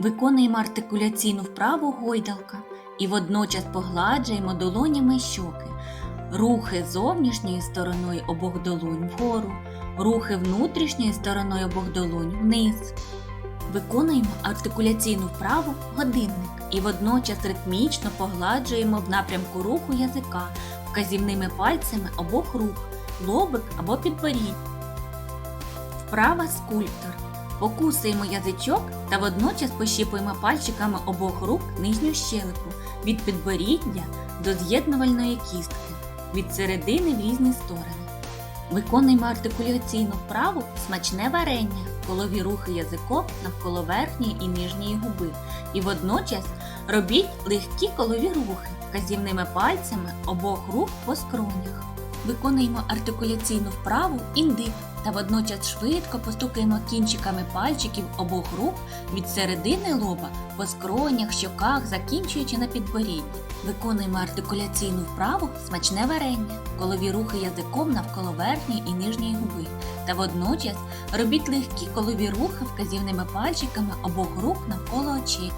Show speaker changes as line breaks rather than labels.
Виконуємо артикуляційну вправу гойдалка і водночас погладжуємо долонями щоки. Рухи зовнішньою стороною обох долонь вгору, рухи внутрішньою стороною обох долонь вниз. Виконуємо артикуляційну вправу годинник і водночас ритмічно погладжуємо в напрямку руху язика вказівними пальцями обох рук, лобик або підборідь. Вправа скульптор. Покусуємо язичок та водночас пощіпуємо пальчиками обох рук нижню щелепу від підборіддя до з'єднувальної кістки, від середини в різні сторони. Виконуємо артикуляційну вправу смачне варення, колові рухи язиком навколо верхньої і нижньої губи. І водночас робіть легкі колові рухи вказівними пальцями обох рук по скронях. Виконуємо артикуляційну вправу індик та водночас швидко постукаємо кінчиками пальчиків обох рук від середини лоба по скронях, щоках, закінчуючи на підборідді. Виконуємо артикуляційну вправу смачне варення, колові рухи язиком навколо верхньої і нижньої губи. Та водночас робіть легкі колові рухи вказівними пальчиками обох рук навколо очей.